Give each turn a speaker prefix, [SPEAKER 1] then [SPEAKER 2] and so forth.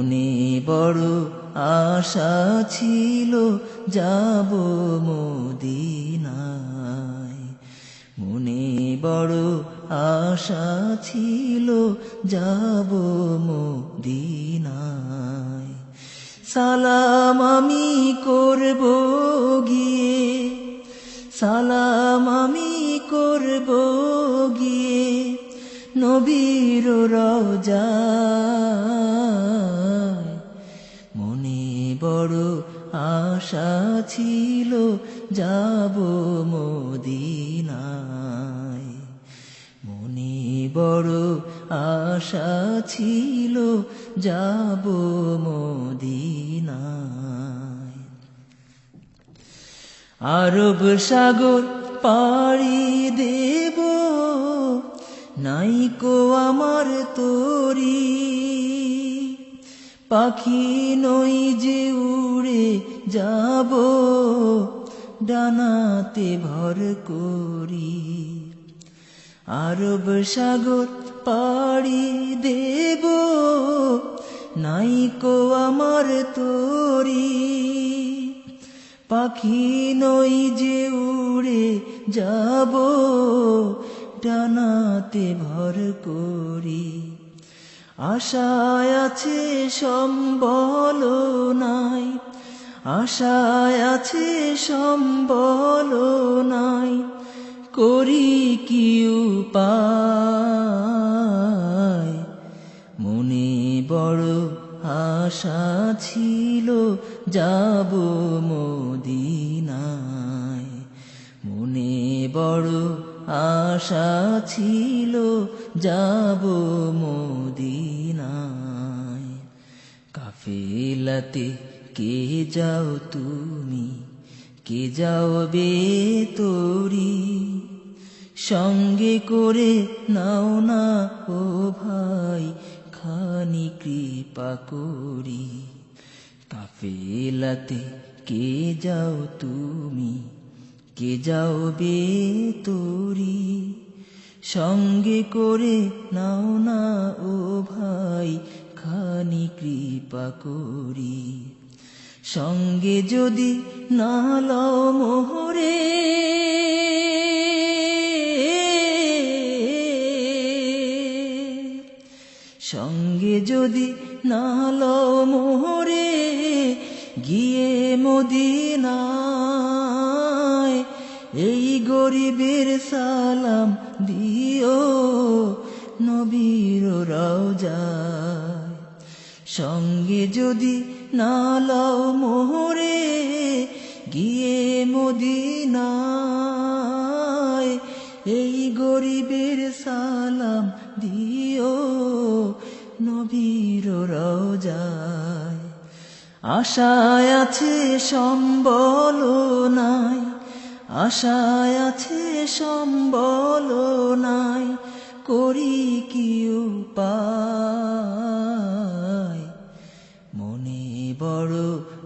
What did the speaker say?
[SPEAKER 1] মনে বড় আশা ছিল, যাব মদিনায়। মনে বড় আশা ছিল, যাব মদিনায়। সালাম আমি করব গিয়ে, সালাম আমি করব গিয়ে, নবীর রওজায় আশা ছিল যাব মদিনায়। মনে বড় আশা ছিল যাব মদিনায়। আরব সাগর পাড়ি দেব, নাইকো আমার তোরি। পাখি নই যে যাব ডানাতে ভর করি। আরব সাগর পাড়ি দেব নাইকো আমার তোরি। পাখি নই যে উড়ে যাব ডানাতে ভর করি। আশায় আছে সম্বল আশায় আছে সম্বল নাই, করি কি উপায়? মনে বড় আশা ছিল, যাব মদিনায়। মনে বড় আশা ছিল, যাব মদিনায়। কাফেলাতে কে যাও তুমি? কে যাও বে তোরি? সঙ্গে করে নাও না ও ভাই, খানি কৃপা করি। কাফেলাতে কে যাও তুমি? কে যাও বে তোরি? সঙ্গে করে নাও না ও ভাই, খানি কৃপা করি। সঙ্গে যদি না লও মোহরে, সঙ্গে যদি না লও মোহরে, গিয়ে মদিনায় এই গরিবের সালাম দিও নবীর রওজায়। সঙ্গে যদি না লও মোহরে গিয়ে মদিনায়। এই গরিবের সালাম দিও, নবীর রওজায়। আশায় আছে সম্বল নাই, আশায় আছে সম্বল নাই, করি কি উপায়?